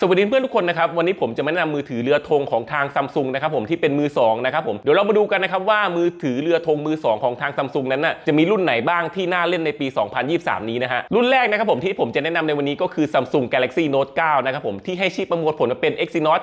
สวัสดีเพื่อนทุกคนนะครับวันนี้ผมจะมาแนะนำมือถือเรือธงของทางซัมซุงนะครับผมที่เป็นมือสองนะครับผมเดี๋ยวเรามาดูกันนะครับว่ามือถือเรือธงมือสองของทางซัมซุงนั้นน่ะจะมีรุ่นไหนบ้างที่น่าเล่นในปี 2023 นี้นะฮะรุ่นแรกนะครับผมที่ผมจะแนะนำในวันนี้ก็คือ Samsung Galaxy Note 9 นะครับผมที่ให้ชีพประมวลผลมาเป็น Exynos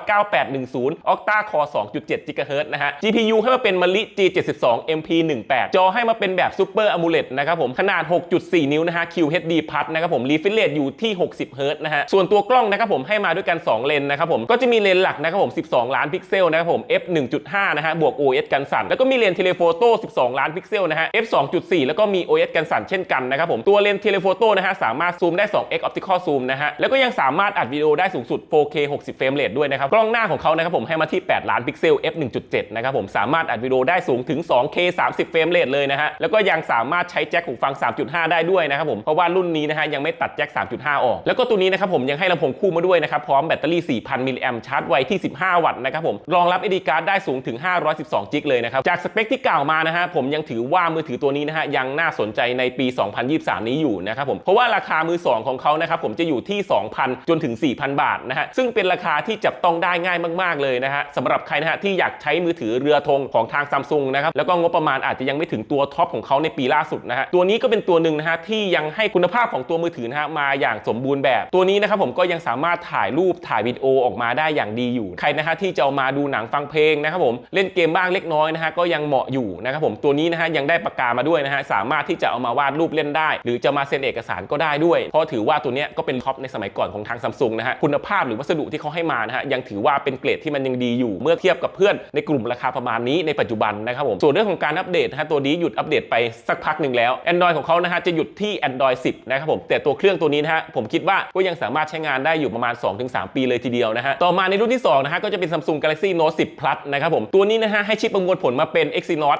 9810 Octa Core 2.7 GHz นะฮะ GPU ให้มาเป็นมะลิ G72 MP18 จอให้มาเป็นแบบ Super AMOLED นะครับผมขนาด 6.4 นิ้วนะฮะ QHD นะครับผม Refresh Rate อยู่ที่ 60 Hz นะฮะส่วนตัวกล้องนะครับผมให้มาด้วยกัน 2 เลนนะครับผมก็จะมีเลนหลักนะครับผม 12 ล้านพิกเซลนะครับผม f 1.5 นะฮะบวก OS กันสั่นแล้วก็มีเลนเทเลโฟโต้ 12 ล้านพิกเซลนะฮะ f 2.4 แล้วก็มี OS กันสั่นเช่นกันนะครับผมตัวเลนเทเลโฟโต้นะฮะสามารถซูมได้ 2x optical zoom นะฮะแล้วก็ยังสามารถอัดวิดีโอได้สูงสุด 4K 60 เฟรมเรทด้วยนะครับกล้องหน้าของเขานะครับผมให้มาที่ 8 ล้านพิกเซล f 1.7 นะครับผมสามารถอัดวิดีโอได้สูงถึง 2K 30 เฟรมเรทเลยนะฮะแล้วก็ยังสามารถใช้แจ็คหูฟัง 3.5 ได้ด้วยนะครับผมเพราะว่ารุ่นนี้นะฮะยังไม่ตัดแจ็ค3.5 ออก แล้วก็ตัวนี้นะครับผมยังให้ลำโพงคู่มาด้วยนะครับพร้อมแบตเตอรี่ 4,000 มิลลิแอมชาร์จไวที่ 15 วัตต์นะครับผมรองรับ SD card ได้สูงถึง 512 จิกเลยนะครับ จากสเปคที่กล่าวมานะฮะผมยังถือว่ามือถือตัวนี้นะฮะยังน่าสนใจในปี 2023 นี้อยู่นะครับผมเพราะว่าราคามือสองของเขานะครับผมจะอยู่ที่ 2,000 จนถึง 4,000 บาทนะฮะซึ่งเป็นราคาที่จับต้องได้ง่ายมากๆเลยนะฮะสำหรับใครนะฮะที่อยากใช้มือถือเรือธงของทางซัมซุงนะครับแล้วก็งบประมาณอาจจะยังไม่ถึงตัวท็อปของเขาในปีล่าสุดนะฮะตัวนี้ก็เป็นตัวหนึ่งนะฮะที่ยังให้คุณภาพของตัวมือถือนะฮะมาอย่างสมบูรณ์แบบ ตัวนี้นะครับผมก็ยังสามารถถ่ายรูปถ่ายวิดีโอออกมาได้อย่างดีอยู่ ใครนะฮะที่จะามาดูหนังฟังเพลงนะครับผมเล่นเกมบ้างเล็กน้อยนะฮะก็ยังเหมาะอยู่นะครับผมตัวนี้นะฮะยังได้ปากกามาด้วยนะฮะสามารถที่จะเอามาวาดรูปเล่นได้ หรือจะมาเซ็นเอกสารก็ได้ด้วย เพราะถือว่าตัวนี้ก็เป็นท็อปในสมัยก่อนของทางซัมซุงนะฮะคุณภาพหรือวัสดุที่เขาให้มานะฮะยังถือว่าเป็นเกรดที่มันยังดีอยู่ เมื่อเทียบกับเพื่อนในกลุ่มราคาประมาณนี้ในปัจจุบันนะครับผมส่วนเรื่องของการอัปเดตนะฮะตัวนี้หยุดอัปเดตไปสักพักหนึ่งแล้ว Android ของเขานะฮะจะหยุดที่ Android 10 นะครับผมแต่ตัวเครื่องตัวนี้นะฮะผมคิดว่าก็ยังสามารถใช้งานได้อยู่ประมาณ 2-3ปีเลยทีเดียวนะฮะ ต่อมาในรุ่นที่สองนะฮะก็จะเป็น Samsung Galaxy Note 10 Plus นะครับผม ตัวนี้นะฮะให้ชิปประมวลผลมาเป็น Exynos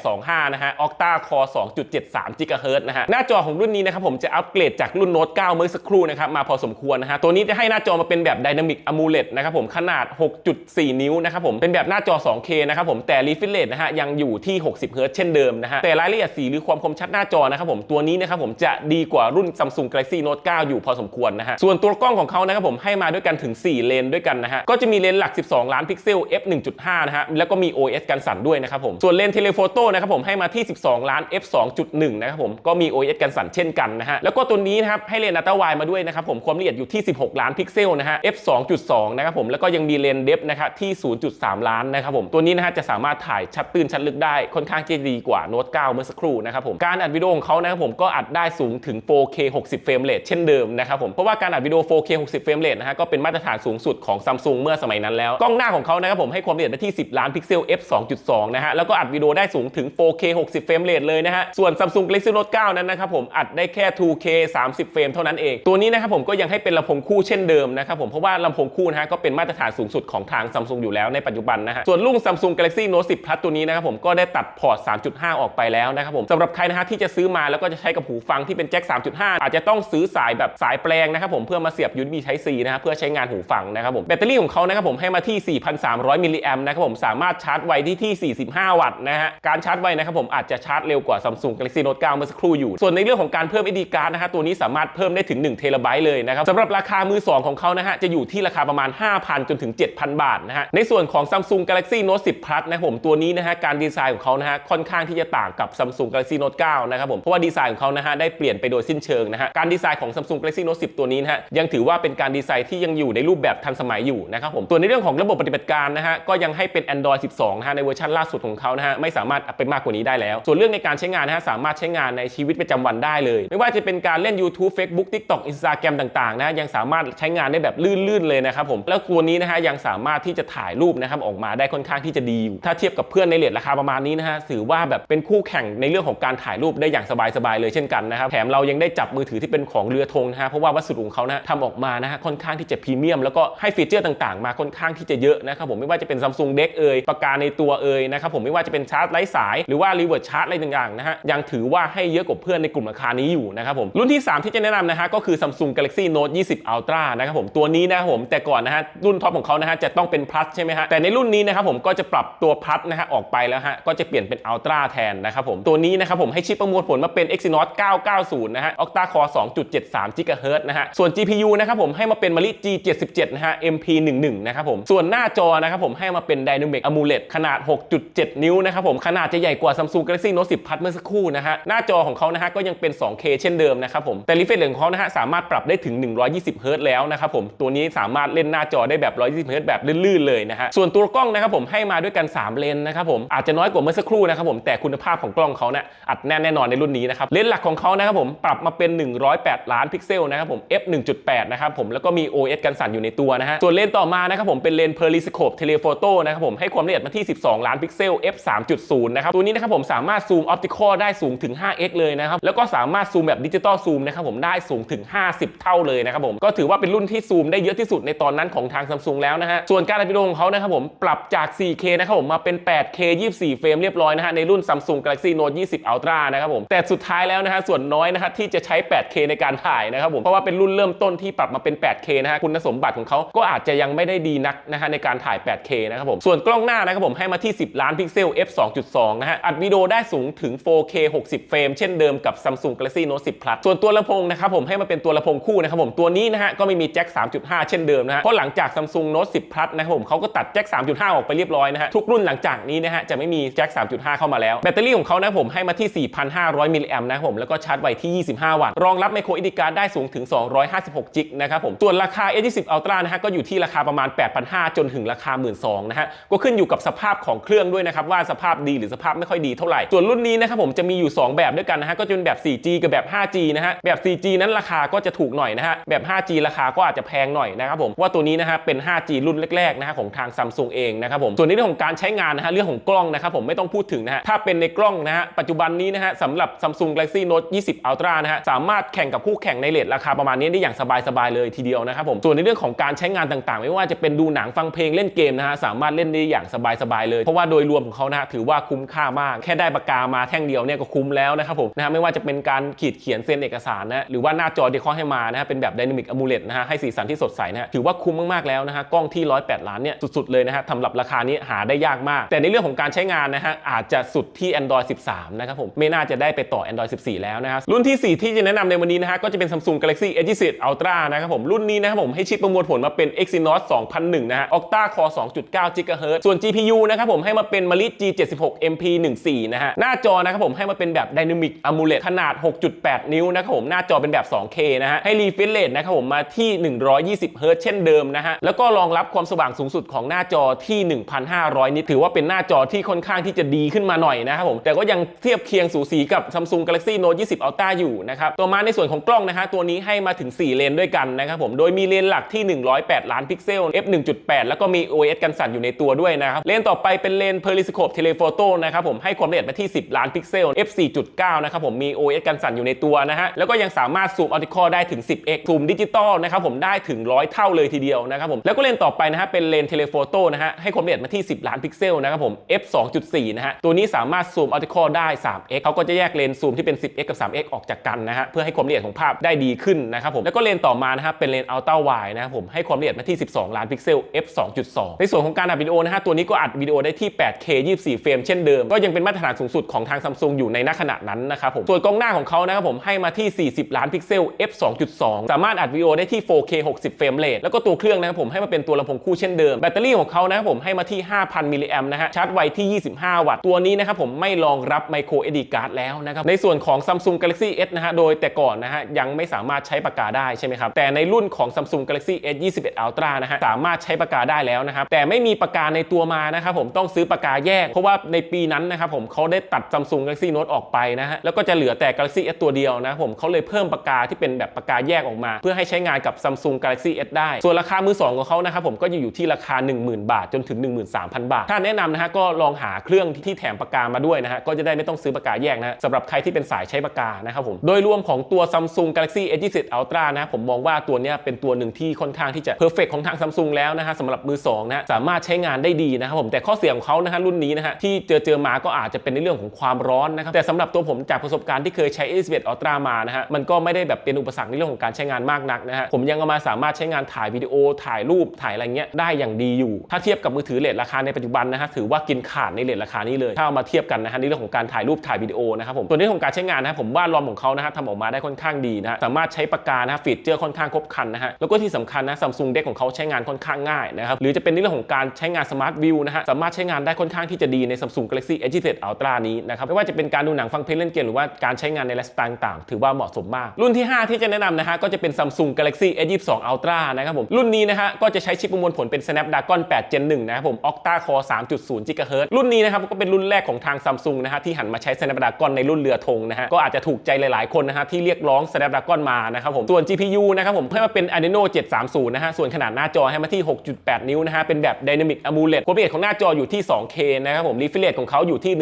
9825 นะฮะ Octa Core 2.73 GHz นะฮะ หน้าจอของรุ่นนี้นะครับผมจะอัปเกรดจากรุ่น Note 9 เมื่อสักครู่นะครับมาพอสมควรนะฮะ ตัวนี้จะให้หน้าจอมาเป็นแบบ Dynamic AMOLED นะครับผมขนาด 6.4 นิ้วนะครับผมเป็นแบบหน้าจอ 2K นะครับผมแต่ refresh rate นะฮะยังอยู่ที่ 60 Hz เช่นเดิมนะฮะแต่รายละเอียดสีหรือความคมชัดหน้าจอนะครับผมตัวนี้นะครับผมจะดีกว่ารุ่น Samsung Galaxy Note 9 อยู่พอสมควรนะฮะส่วนตัวกล้องของเขานะครับผมให้มาด้วยกันถึง 4 เลนด้วยกันนะฮะ ก็จะมีเลนหลัก 12 ล้านพิกเซล f 1.5 นะฮะ แล้วก็มี OS กันสั่นด้วยนะครับผม ส่วนเลนเทเลโฟโต้นะครับผมให้มาที่ 12 ล้าน f 2.1 นะครับผม ก็มี OS กันสั่นเช่นกันนะฮะ แล้วก็ตัวนี้นะครับให้เลนอัลตร้าไวมาด้วยนะครับผม ความละเอียดอยู่ที่ 16 ล้านพิกเซลนะฮะ f 2.2 นะครับผม แล้วก็ยังมีเลนเดฟนะครับที่ 0.3 ล้านนะครับผม ตัวนี้นะฮะจะสามารถถ่ายชัดตื้นชัดลึกได้ค่อนข้างจะดีกว่า Note 9เมื่อสักครู่นะครับผมการอัดวิดีโอของเขานะครับผมก็อัดได้สูงถึง 4K 60 เฟรมเรทเช่นเดิมนะครับผมเพราะว่าการอัดวิดีโอ 4K 60 เฟรมเรทนะฮะก็เป็นมาตรฐานสูงสุดของ Samsung เมื่อสมัยนั้นแล้ว กล้องหน้าของเขานะครับผมให้ความละเอียดได้ที่ 10 ล้านพิกเซล f 2.2 นะฮะ แล้วก็อัดวิดีโอได้สูงถึง 4K 60 เฟรมเรทเลยนะฮะ ส่วน Samsung Galaxy Note 9 นั้นนะครับผมอัดได้แค่ 2K 30 เฟรมเท่านั้นเอง ตัวนี้นะครับผมก็ยังให้เป็นลำโพงคู่เช่นเดิมนะครับผมเพราะว่าลำโพงคู่นะฮะก็เป็นมาตรฐานสูงสุดของทาง Samsung อยู่แล้วในปัจจุบันนะฮะ ส่วนรุ่น Samsung Galaxy Note 10 Plus ตัวนี้นะครับผมก็ได้ตัดพอร์ต 3.5 ออกไปแล้วนะครับผมสำหรับใครนะฮะที่จะซื้อมาแล้วก็จะใช้กับหูฟังที่เป็นแจ็ค3.5 อาจจะต้องซื้อสายแบบสายแปลงนะครับผมเพื่อมาเสียบ USB Type C นะฮะเพื่อใช้งานหูฟังนะครับผมแบตเตอรี่ของเขานะครับผมให้มาที่ 4,300 มิลลิแอมป์นะครับผมสามารถชาร์จไวที่ที่ 45 วัตต์นะฮะการชาร์จไวนะครับผมอาจจะชาร์จเร็วกว่า Samsung Galaxy Note 9 เมื่อสักครู่อยู่ ส่วนในเรื่องของการเพิ่ม SD card นะฮะตัวนี้สามารถเพิ่มได้ถึง1เทราไบต์เลยนะครับสำหรับราคามือ 2 ของเขานะฮะจะอยู่ที่ราคาประมาณ 5,000 จนถึง 7,000 บาทนะฮะในส่วนของ Samsung Galaxy Note 10 Plus นะผมตัวนี้นะฮะการดีไซน์ของเขานะฮะค่อนข้างที่จะต่างกับ Samsung Galaxy Note 9 นะครับผมเพราะว่าดีไซน์ของเขานะฮะได้เปลี่ยนไปโดยสิ้นเชิงนะฮะการดีไซน์ของ Samsung Galaxy Note 10 ตัวนี้นะฮะยังถือว่าเป็นการดีไซน์ที่ยังอยู่ในรูปแบบทันสมัยอยู่นะครับผมส่วในเรื่องของระบบปฏิบัติการนะฮะก็ยังให้เป็น Android 12นะฮะในเวอร์ชันล่าสุดของเขานะฮะไม่สามารถอัพไปมากกว่านี้ได้แล้ว ส่วนเรื่องในการใช้งานนะฮะสามารถใช้งานในชีวิตประจำวันได้เลย ไม่ว่าจะเป็นการเล่น YouTube Facebook TikTok Instagram ต่างๆนะฮะยังสามารถใช้งานได้แบบลื่นๆเลยนะครับผมแล้วตัวนี้นะฮะยังสามารถที่จะถ่ายรูปนะครับออกมาได้ค่อนข้างที่จะดีอยู่ถ้าเทียบกับเพื่อนในเลทราคาประมาณนี้นะฮะถือว่าแบบเป็นคู่แข่งในเรื่องของการถ่ายรูปได้อย่างสบายๆเลยเช่นกันนะครับแถมเรายังได้จับมือถือที่เป็นของเรือธงนะฮะเพราะว่าวัสดุของเขานะทำออกมานะฮะค่อนข้างที่จะพรีเมียมแล้วก็ให้ฟีเจอร์ต่างๆ มาค่อนข้างที่จะเยอะนะครับผมไม่ว่าจะเป็น Samsung Deck เอ่ยปากกาในตัวเอ่ยนะครับผมไม่ว่าจะเป็นชาร์จไร้สาย หรือว่ารีเวิร์สชาร์จอะไรต่างๆนะฮะยังถือว่าให้เยอะกว่าเพื่อนในกลุ่มราคานี้อยู่นะครับผมรุ่นที่ 3 ที่จะแนะนำนะฮะก็คือ Samsung Galaxy Note 20 Ultra นะครับผมตัวนี้นะครับผมแต่ก่อนนะฮะรุ่นท็อปของเขานะฮะจะต้องเป็น Plus ใช่ไหมฮะแต่ในรุ่นนี้นะครับผมก็จะปรับตัว Plus นะฮะออกไปแล้วฮะก็จะเปลี่ยนเป็น Ultra แทนนะครับผมตัวนี้นะครับผมให้ชิปประมวลผลมาเป็น Exynos 990นะฮะ Octa Core 2.73 GHz นะฮะส่วน GPU นะครับผมให้มาเป็นมะลิ G77 นะฮะ MP11 นะครับผม ส่วนหน้าจอนะครับผมให้มาเป็น Dynamic AMOLED ขนาด 6.7 นิ้วนะครับผม ขนาดจะใหญ่กว่า Samsung Galaxy Note 10 Plus เมื่อสักครู่นะฮะ หน้าจอของเขานะฮะก็ยังเป็น 2K เช่นเดิมนะครับผม แต่ refresh rate ของเขานะฮะสามารถปรับได้ถึง 120 Hz แล้วนะครับผม ตัวนี้สามารถเล่นหน้าจอได้แบบ 120 Hz แบบลื่นๆเลยนะฮะ ส่วนตัวกล้องนะครับผมให้มาด้วยกัน 3 เลนส์นะครับผม อาจจะน้อยกว่าเมื่อสักครู่นะครับผมแต่คุณภาพของกล้องเขาเนี่ยอัดแน่นแน่นอนในรุ่นนี้นะครับเลนส์หลักของเขานะครับผมปรับมาเป็น 108 ล้านพิกเซลนะครับผม f 1.8นะครับผมแล้วก็มี OS กันสั่นอยู่ในตัวนะฮะ ส่วนเลนส์ต่อมานะครับผมเป็นเลนส์ Periscope Telephoto นะครับผมให้ความละเอียดมาที่ 12 ล้านพิกเซล f 3.0 นะครับ ตัวนี้นะครับผมสามารถซูมออปติคอลได้สูงถึง 5x เลยนะครับ แล้วก็สามารถซูมแบบดิจิตอลซูมนะครับผมได้สูงถึง 50 เท่าเลยนะครับผม ก็ถือว่าเป็นรุ่นที่ซูมได้เยอะที่สุดในตอนนั้นของทาง Samsung แล้วนะฮะ ส่วนการอัดวิดีโอของเขานะครับผมปรับจาก 4K นะครับผมมาเป็น 8K 24 เฟรมเรียบร้อยนะฮะในรุ่น Samsung Galaxy Note 20 Ultra นะครับผมแต่สุดท้ายแล้วนะฮะส่วนน้อยนะฮะที่จะใช้ 8K ในการถ่ายนะครับผมเพราะว่าเป็นรุ่นเริ่มต้นที่ปรับมาเป็น 8K นะฮะคุณสมบัติของเขาก็อาจจะยังไม่ได้ดีนักนะฮะในการถ่าย 8K นะครับผมส่วนกล้องหน้านะครับผมให้มาที่ 10 ล้านพิกเซล f 2.2นะฮะอัดวิดีโอได้สูงถึง 4K 60 เฟรม เช่นเดิมกับ Samsung Galaxy Note 10 Plus ส่วนตัวลำโพงนะครับผมให้มาเป็นตัวลำโพงคู่นะครับผมตัวนี้นะฮะก็ไม่มีแจ็ค 3.5 เช่นเดิมนะฮะเพราะหลังจาก Samsung Note 10 Plus นะครับผมเขาก็ตัดแจ็ค 3.5 ออกไปเรียบร้อยนะฮะทุกรุ่นหลังจากนี้นะฮะจะไม่มีแจ็ค 3.5 เข้ามาแล้วแบตเตอรี่ของเขานะครับผมให้มาที่ 4,500 มิลลิแอมป์นะครับผมแล้วก็ชาร์จไวที่ 25 วัตต์รองรับไมโครอิดิการได้สูงถึง 256 จิกนะครับผมส่วนราคาา A20 Ultra นะฮะก็อยู่ที่ราคาประมาณ 8,500 จนถึงราคา 12,000นะฮะก็ขึ้นอยู่กับสภาพของเครื่องด้วยนะครับว่าสภาพดีหรือสภาพไม่ค่อยดีเท่าไหร่ ส่วนรุ่นนี้นะครับผมจะมีอยู่ 2 แบบด้วยกันนะฮะก็จะเป็นแบบ 4G กับแบบ 5G นะฮะแบบ 4G นั้นราคาก็จะถูกหน่อยนะฮะแบบ 5G ราคาก็อาจจะแพงหน่อยนะครับผมว่าตัวนี้นะฮะเป็น 5G รุ่นแรกๆนะฮะของทาง Samsung เองนะครับผมส่วนในเรื่องของการใช้งานนะฮะเรื่องของกล้องนะครับผมไม่ต้องพูดถึงนะฮะถ้าเป็นในกล้องนะฮะปัจจุบันนี้นะฮะสำหรับ Samsung Galaxy Note 20 Ultra นะฮะสามารถแข่งกับคู่แข่งในเลทราคาประมาณนี้ได้อย่างสบายๆเลยทีเดียวนะครับผมส่วนในเรื่องของการใช้งานต่างๆ ไม่ว่าจะเป็นดูหนังฟังเพลงเล่นเกมนะฮะสามารถเล่นได้อย่างสบายๆเลย เพราะว่าโดยรวมของเขานะฮะถือว่าคุ้มค่ามาก แค่ได้ปากกามาแท่งเดียวเนี่ยก็คุ้มแล้วนะครับผมนะฮะไม่ว่าจะเป็นการขีดเขียนเซ็นเอกสารนะหรือว่าหน้าจอที่เขาให้มานะฮะเป็นแบบ Dynamic AMOLED นะฮะให้สีสันที่สดใสนะฮะถือว่าคุ้มมากๆแล้วนะฮะกล้องที่ 108 ล้านเนี่ยสุดๆเลยนะฮะสำหรับราคานี้หาได้ยากมาก แต่ในเรื่องของการใช้งานนะฮะอาจจะสุดที่ Android 13 นะครับผมไม่น่าจะได้ไปต่อ Android 14 แล้วนะครับรุ่นที่ 4 ที่จะแนะนำในวันนี้นะฮะก็จะเป็น Samsung Galaxy S20 Ultra นะครับผมรุ่นนี้นะครับผมให้ชิปประมวลผลมาเป็น Exynos 2001 นะฮะ Octa Core 2.9 GHz ส่วน GPU นะครับผมให้มาเป็น Mali G76 MP14 นะฮะ หน้าจอนะครับผมให้มาเป็นแบบ Dynamic AMOLED ขนาด 6.8 นิ้วนะครับผม หน้าจอเป็นแบบ 2K นะฮะ ให้ refresh rate นะครับผมมาที่ 120 Hz เช่นเดิมนะฮะ แล้วก็รองรับความสว่างสูงสุดของหน้าจอที่ 1,500 นิตถือว่าเป็นหน้าจอที่ค่อนข้างที่จะดีขึ้นมาหน่อยนะครับผม แต่ก็ยังเทียบเคียงสูสีกับ Samsung Galaxy Note 20 Ultra อยู่นะครับ ต่อมาในส่วนของกล้องนะฮะตัวนี้ให้มาถึง 4 เลนด้วยกันนะครับผม โดยมีเลเลนหลักที่ 108 ล้านพิกเซล f 1.8 แล้วก็มี OS กันสั่นอยู่ในตัวด้วยนะครับ เลนต่อไปเป็นเลน Periscope Telephoto นะครับผมให้ความละเอียดมาที่ 10 ล้านพิกเซล f 4.9 นะครับผมมี OS กันสั่นอยู่ในตัวนะฮะ แล้วก็ยังสามารถซูมออติคอได้ถึง 10x ซูมดิจิตอลนะครับผมได้ถึง 100 เท่าเลยทีเดียวนะครับผม แล้วก็เลนต่อไปนะฮะเป็นเลน Telephoto นะฮะให้ความละเอียดมาที่ 10 ล้านพิกเซลนะครับผม f 2.4 นะฮะ ตัวนี้สามารถซูมออติคอได้ 3x เขาก็จะแยกเลนซูมที่เป็น 10x กับ 3x ออกจากกันนะฮะเพื่อให้ความละเอียดของภาพได้ดีขึ้นนะครับผมแล้วก็เลนต่อมานะฮะเป็นเลน Ultra Wide นะครับผมให้ความละเอียดมาที่ 12 ล้านพิกเซล f 2.2 ในส่วนของการอัดวิดีโอนะฮะตัวนี้ก็อัดวิดีโอได้ที่ 8K 24 เฟรมเช่นเดิม ก็ยังเป็นมาตรฐานสูงสุดของทาง Samsung อยู่ในณขณะนั้นนะครับผมส่วนกล้องหน้าของเขานะครับผมให้มาที่ 40 ล้านพิกเซล f 2.2 สามารถอัดวิดีโอได้ที่ 4K 60 เฟรมเรทแล้วก็ตัวเครื่องนะครับผมให้มาเป็นตัวลำโพงคู่เช่นเดิมแบตเตอรี่ของเขานะครับผมให้มาที่ 5,000 มิลลิแอมนะฮะชาร์จไวที่ 25 วัตต์ตัวนี้นะครับผมไม่รองรับไมโคร SD card แล้วนะครับในส่วนของ Samsung Galaxy S นะฮะโดยแต่ก่อนนะฮะยังไม่สามารถใช้ปากกาได้ใช่ไหมครับแต่ในรุ่นของ Samsung Galaxy S 21 Ultra นะฮะสามารถใช้ปากกาได้แล้วนะครับแต่ไม่มีปากกาในตัวมานะครับผมต้องซื้อปากกาแยก เพราะว่าในปีนั้นนะครับผมเขาได้ตัด Samsung Galaxy Note ออกไปนะฮะแล้วก็จะเหลือแต่ Galaxy S ตัวเดียวนะผมเขาเลยเพิ่มปากกาที่เป็นแบบปากกาแยกออกมา เพื่อให้ใช้งานกับ Samsung Galaxy S ได้ ส่วนราคามือสองของเขานะครับผมก็จะอยู่ที่ราคา 10,000 บาทจนถึง 13,000 บาท ถ้าแนะนำนะฮะก็ลองหาเครื่องที่แถมปากกามาด้วยนะฮะก็จะได้ไม่ต้องซื้อปากกาแยกนะฮะสำหรับใครที่เป็นสายใช้ปากกานะครับผมโดยรวมของตัว Samsung Galaxy S20 Ultra นะผมมองว่าตัวเนี้ยเป็นตัวหนึ่งที่ค่อนข้างที่จะเพอร์เฟกของทาง Samsung แล้วนะฮะสำหรับมือสองนะะสามารถใช้งานได้ดีนะครับผมแต่ข้อเสียของเขานะฮะรุ่นนี้นะฮะที่เจอเจอมาก็อาจจะเป็นในเรื่องของความร้อนนะครับแต่สำหรับตัวผมจากประสบการณ์ที่เคยใช้ S21 Ultra มานะฮะมันก็ไม่ได้แบบเป็นอุปสรรคในเรื่องของการใช้งานมากนักนะฮะผมยังเอามาสามารถใช้งานถ่ายวิดีโอถ่ายรูปถ่ายอะไรเงี้ยได้อย่างดีอยู่ ถ้าเทียบกับมือถือเลทราคาในปัจจุบันนะฮะถือว่ากินขาดในเลทราคานี้เลย ถ้าเอามาเทียบกันนะฮะในเรื่องของการถ่ายรูปถ่ายวิดีโอนะครับผมส่วนเรื่องของการใช้งานนะผมว่ารอมของเขานะฮะทำออกมาได้ค่อนข้างดีนะฮะสามารถใช้ปากกานะฮะฟีเจอร์ค่อนข้างครบคันนะฮะแล้วก็ที่สำคัญนะซัมซุงเด็กของเขาใช้งานค่อนข้างง่ายนะครับหรือจะเป็นในเรื่องของการใช้งานสมาร์ทวิวนะฮะสามารถใช้งานได้ค่อนข้างที่จะดีใน Samsung Galaxy S27 Ultra นี้นะครับไม่ว่าจะเป็นการดูหนังฟังเพลงเล่นเกมหรือว่าการใช้งานในไลฟ์สไตล์ต่างๆ ถือว่าเหมาะสมมาก รุ่นที่ 5 ที่จะแนะนำนะฮะก็จะเป็น Samsung Galaxy S22 Ultra นะครับผมรุ่นนี้นะฮะก็จะใช้ชิปประมวลผลเป็น Snapdragon 8 Gen 1นะครับผม Octa Core 3.0 GHz รุ่นนี้นะครับก็เป็นรุ่นแรกของทาง Samsung นะฮะที่หันมาใช้ Snapdragon ในรุ่นเรือธงนะฮะก็อาจจะถูกใจหลายๆคนนะฮะที่เรียกร้อง Snapdragon มานะครับผมส่วน GPU นะครับผมให้มาเป็น Adreno 730 นะฮะ ส่วนขนาดหน้าจอให้มาที่ 6.8 นิ้วนะฮะ เป็นแบบ Dynamic AMOLED ความละเอียดของหน้าจออยู่ที่ 2K นะครับผม refresh ของเขาอยู่ที่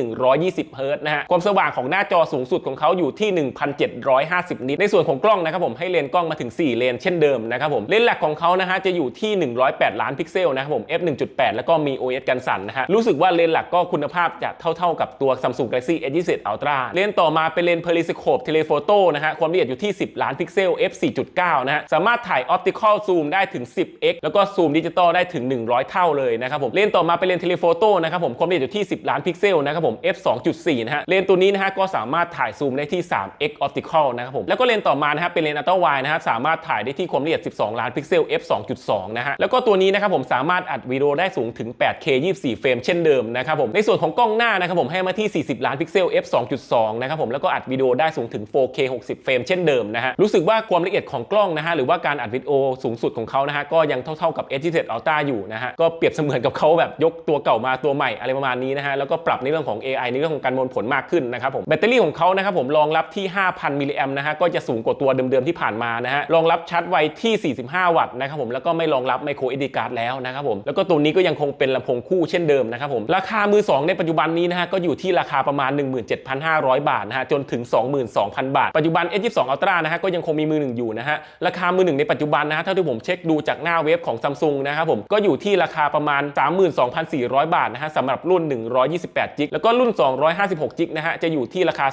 120 Hz นะฮะ ความสว่างของหน้าจอสูงสุดของเขาอยู่ที่ 1,750 นิตในส่วนของกล้องนะครับผมให้เลนกล้องมาถึง 4 เลนเช่นเดิมนะครับผม เลนส์หลักของเขานะฮะจะอยู่ที่ 108 ล้านพิกเซลนะครับผม f 1.8 แล้วก็มี OS กันสั่นนะฮะ รู้สึกว่าเลนส์หลักก็คุณภาพจะเท่า ๆ กับตัว Samsung Galaxy S27 Ultra เลนส์ต่อมาเป็นเลนส์ Periscope Telephoto นะฮะ ความละเอียดอยู่ที่ 10 ล้านพิกเซล f 4.9 นะฮะ สามารถถ่ายออฟ Optical Zoom ได้ถึง 10x แล้วก็ซูมดิจิตอลได้ถึง 100 เท่าเลยนะครับผมเลนส์ต่อมาเป็นเลนส์ Telephoto นะครับผมความละเอียดอยู่ที่ 10 ล้านพิกเซลนะครับผม f 2.4นะฮะเลนส์ตัวนี้นะฮะก็สามารถถ่ายซูมได้ที่ 3x Optical นะครับผมแล้วก็เลนส์ต่อมานะฮะเป็นเลนส์ Ultra Wide นะฮะสามารถถ่ายได้ที่ความละเอียด 12 ล้านพิกเซล f 2.2นะฮะแล้วก็ตัวนี้นะครับผมสามารถอัดวิดีโอได้สูงถึง 8K 24 เฟรมเช่นเดิมนะครับผมในส่วนของกล้องหน้านะครับผมให้มาที่ 40 ล้านพิกเซล f 2.2นะครับผมแล้วก็อัดวิดีโอได้สูงถึง 4K 60 เฟรมเช่นเดิมนะฮะรู้สึกว่าความละเอียดของกล้องนะฮะหรือว่าการอัดวิดีโอสูงสุดของเขานะฮะก็ยังเท่าๆกับ S27 Ultra อยู่นะฮะก็เปรียบเสมือนกับเขาแบบยกตัวเก่ามาตัวใหม่อะไรประมาณนี้นะฮะแล้วก็ปรับในเรื่องของ AI ในเรื่องของการมวลผลมากขึ้นนะครับผมแบตเตอรี่ของเขานะครับผมรองรับที่ 5,000 มิลลิแอมนะฮะก็จะสูงกว่าตัวเดิมๆที่ผ่านมานะฮะรองรับชาร์จไวที่ 45 วัตต์นะครับผมแล้วก็ไม่รองรับไมโคร SD card แล้วนะครับผมแล้วก็ตัวนี้ก็ยังคงเป็นลำโพงคู่เช่นเดิมนะครับผมราคามือ 2 ในปัจจุบันนี้นะฮะก็อยู่ที่ราคาประมาณ 17,500 บาทนะฮะจนถึง 22,000 บาท ปัจจุบัน S22 Ultra นะฮะก็ยังคงมีมือหนึ่งอยู่นะฮะราคามือหนึ่งในปัจจุบันนะฮะเท่าที่ผมเช็คดูจากหน้าเว็บของ Samsung นะครับผมก็อยู่ที่ราคาประมาณ 32,400 บาทนะฮะสำหรับรุ่น 128จิกแล้วก็รุ่น 256จิกนะฮะจะอยู่ที่ราคา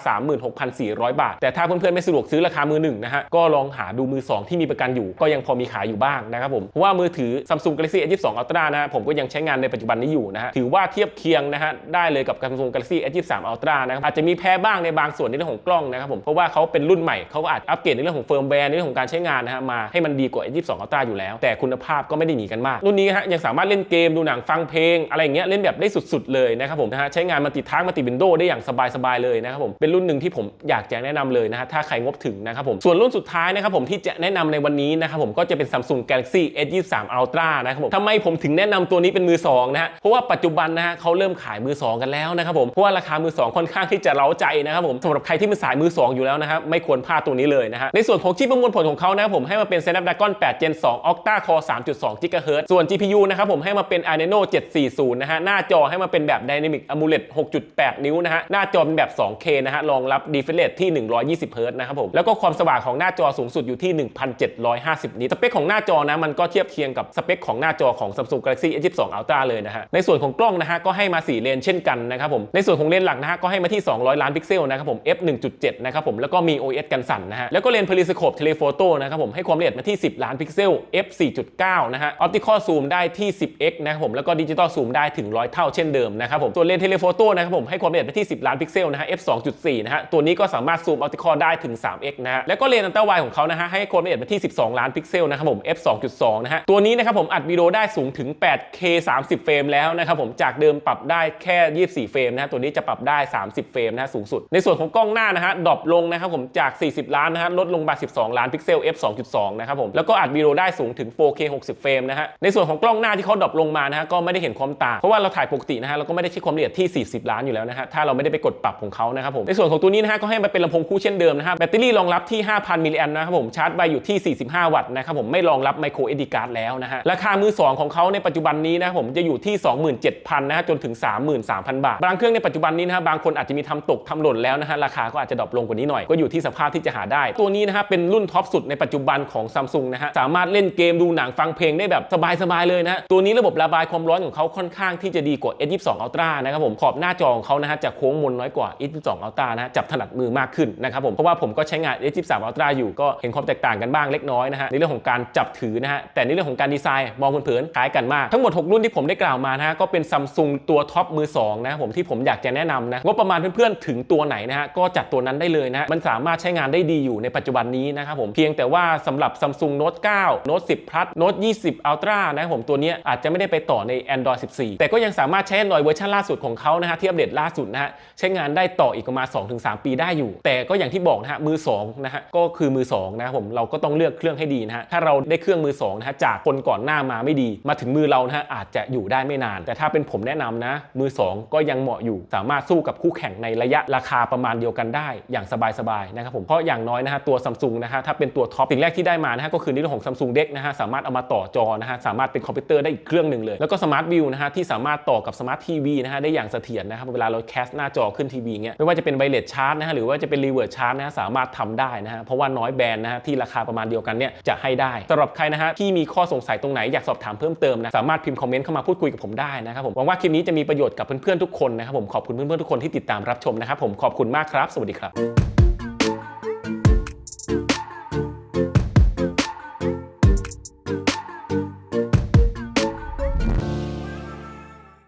36,400 บาท แต่ถ้าเพื่อนๆไม่สะดวกซื้อราคามือหนึ่งนะฮะก็ลองหาดูมือ 2 ที่มีประกันอยู่ ก็ยังพอมีขายอยู่บ้างนะครับผมเพราะว่ามือถือ Samsung Galaxy S22 Ultra นะฮะผมก็ยังใช้งานในปัจจุบันนี้อยู่นะฮะถือว่าเทียบเคียงนะฮะได้เลยกับ Samsung Galaxy S23 Ultra นะครับอาจจะมีแพ้บ้างในบางส่วนในเรื่องของกล้องนะครับผมเพราะว่าเขาเป็นรุ่นใหม่เขาก็อาจอัปเกรดในเรื่องของเฟิร์มแวร์ในเรื่องของการใช้งานนะฮะมาให้มันดีกว่า S22 Ultra อยู่แล้ว แต่คุณภาพก็ไม่ได้หนีกันมาก รุ่นนี้ฮะยังสามารถเล่นเกมดูหนังฟังเพลง อะไรอย่างเงี้ยเล่นแบบได้สุดๆเลยนะครับผมนะฮะใช้งานมันติดทั้งมันติดวินโดว์ได้อย่างสบายๆเลยนะครับผมเป็นรุ่นหนึ่งที่ผมอยากจะแนะนำเลยนะฮะถ้าใครงบถึงนะครับผมส่วนรุ่นสุดท้ายนะครับผมที่จะแนะนำในวันนี้นะครับผมก็จะเป็น Samsung Galaxy S23 Ultra นะครับผมทำไมผมถึงแนะนำตัวนี้เป็นมือสองนะฮะเพราะว่าปัจจุบันนะฮะเขาเริ่มขายมือสองกันแล้วนะครับผมเพราะว่าราคามือสองค่อนข้างที่จะเร้าใจนะครับผมสำหรับใครที่เป็นสายมือสองอยู่แล้วนะครับไม่ควรพลาดตัวนี้เลยนะฮะในส่วนของชิปประมวลผลของเขานะครับผมให้มาเป็น Snapdragon 8 Gen 2 Octa Core 3.2 GHz ส่วน GPU นะครับผมให้มาเป็น Adreno 740 นะฮะ หน้าจอให้มาเป็นแบบ Dynamic AMOLED 6.8 นิ้วนะฮะ หน้าจอเป็นแบบ 2K นะฮะ รองรับ refresh rate ที่ 120 Hz นะครับผม แล้วก็ความสว่างของหน้าจอสูงสุดอยู่ที่ 1,750 นิตสเปคของหน้าจอนะ มันก็เทียบเคียงกับสเปคของหน้าจอของ Samsung Galaxy S22 Ultra เลยนะฮะ ในส่วนของกล้องนะฮะ ก็ให้มา 4 เลนเช่นกันนะครับผม ในส่วนของเลนหลักนะฮะ ก็ให้มาที่ 200 ล้านพิกเซลนะครับผม f 1.7นะครับผม แล้วก็มี OS กันสั่นนะฮะ แล้วก็เลน Periscope Telephoto นะครับผมให้ความละเอียดมาที่10 ล้านพิกเซล f 4.9 นะฮะ Optical Zoom ได้ที่ 10x นะครับผมแล้วก็ Digital Zoom ได้ถึง 100 เท่าเช่นเดิมนะครับผมส่วนเลนส์ Telephoto นะครับผมให้ความละเอียดมาที่ 10 ล้านพิกเซลนะฮะ f 2.4 นะฮะตัวนี้ก็สามารถซูม Optical ได้ถึง 3x นะฮะแล้วก็เลนส์อัลตร้าไวของเขานะฮะให้ความละเอียดมาที่ 12 ล้านพิกเซลนะครับผม f 2.2 นะฮะตัวนี้นะครับผมอัดวิดีโอได้สูงถึง 8K 30 เฟรมแล้วนะครับผมจากเดิมปรับได้แค่ 24 เฟรมนะฮะตัวนี้จะปรับได้ 30 เฟรมนะฮะสูงสุด ในส่วนของกล้องหน้านะฮะดรอปลงนะครับผมจาก 40 ล้านนะฮะลดลงมา 12 ล้านพิกเซล f 2.2 นะครับผมแล้วก็อัดวิดีโอได้สูงถึง 4K 60 เฟรมนะฮะ ในส่วนของกล้องหน้าที่เขาดรอปลงมานะฮะก็ไม่ได้เห็นความต่าง เพราะว่าเราถ่ายปกตินะฮะเราก็ไม่ได้ใช้ความละเอียดที่ 40 ล้านอยู่แล้วนะฮะ ถ้าเราไม่ได้ไปกดปรับของเขานะครับผม ในส่วนของตัวนี้นะฮะก็ให้มาเป็นลำโพงคู่เช่นเดิมนะฮะ แบตเตอรี่รองรับที่ 5,000 มิลลิแอมนะครับผม ชาร์จไวอยู่ที่ 45 วัตต์นะครับผม ไม่รองรับไมโคร SD card แล้วนะฮะ ราคามือสองของเขาในปัจจุบันนี้นะครับผมจะอยู่ที่ 27,000นะฮะจนถึง 33,000 บาท บางเครื่องในปัจจุบันนี้นะฮะบางคนอาจจะมีทำตกทำหล่นแล้วนะฮะราคาก็อาจจะดรอปลงกว่านี้หน่อยก็อยู่ที่สภาพที่จะหาได้ ตัวนี้นะฮะเป็นรุ่นท็อปสุดในปัจจุบันของ Samsung นะฮะสามารถเล่นเกมดูหนังฟังเพลงได้แบบสบายๆเลยนะตัวนี้ระบบระบายความร้อนของเขาค่อนข้างที่จะดีกว่า S22 Ultra นะครับผมขอบหน้าจอของเขานะฮะจะโค้งมนน้อยกว่า S22 Ultra นะจับถนัดมือมากขึ้นนะครับผมเพราะว่าผมก็ใช้งาน S23 Ultra อยู่ก็เห็นความแตกต่างกันบ้างเล็กน้อยนะฮะในเรื่องของการจับถือนะฮะแต่ในเรื่องของการดีไซน์มองเผินๆคล้ายกันมากทั้งหมด 6 รุ่นที่ผมได้กล่าวมานะฮะก็เป็น Samsung ตัวท็อปมือ2นะครับผมที่ผมอยากจะแนะนำนะงบประมาณเพื่อนๆถึงตัวไหนนะฮะก็จัดตัวนั้นได้เลยนะมันสามารถใช้งานได้ดีอยู่ในปัจจุบันนี้นะครับผมเพียงแต่ว่าสำหรับ Samsung Note 9 Note 10 Plus Note 20 Ultra นะครับผมตัวนี้อาจจะไม่ได้ไปต่อใน Android 14 แต่ก็ยังสามารถใช้ Android เวอร์ชันล่าสุดของเขานะฮะที่อัปเดตล่าสุดนะฮะใช้งานได้ต่ออีกประมาณ 2-3 ปีได้อยู่ แต่ก็อย่างที่บอกนะฮะมือ2นะฮะก็คือมือ2นะครับผมเราก็ต้องเลือกเครื่องให้ดีนะฮะถ้าเราได้เครื่องมือ2นะฮะจากคนก่อนหน้ามาไม่ดี มาถึงมือเรานะฮะอาจจะอยู่ได้ไม่นาน แต่ถ้าเป็นผมแนะนำนะมือ 2 ก็ยังเหมาะอยู่ สามารถสู้กับคู่แข่งในระยะราคาประมาณเดียวกันได้ อย่างสบายๆนะครับผมเพราะอย่างน้อยนะฮะตัวซัมซุงนะฮะถ้าเป็นตัวท็อปสิ่งแรกที่ได้มานะฮะก็คือในเรื่องของซัมซุงเด็กนะฮะสามารถเอามาต่อจอนะฮะสามารถเป็นคอมพิวเตอร์ได้อีกเครื่องหนึ่งเลย แล้วก็สมาร์ทวิวนะฮะที่สามารถต่อกับสมาร์ททีวีนะฮะได้อย่างเสถียรนะครับเวลาเราแคสหน้าจอขึ้นทีวีเงี้ยไม่ว่าจะเป็นไวเลสชาร์จนะฮะหรือว่าจะเป็นรีเวิร์สชาร์จนะฮะสามารถทำได้นะฮะเพราะว่าน้อยแบรนด์นะฮะที่ราคาประมาณเดียวกันเนี่ยจะให้ได้สำหรับใครนะฮะที่มีข้อสงสัยตรงไหนอยากสอบถามเพิ่มเติมนะสามารถพิมพ์คอมเมนต์เข้ามาพูดคุยกับผมได้นะครับผมหวังว่าคลิปนี้จะมีประโยชน์กับเพื่อนๆทุกคนนะครับผมขอบคุณเพื่อนๆทุกคนที่ติดตามรับชมนะครับผมขอบคุณมากครับ สวัสดีครับ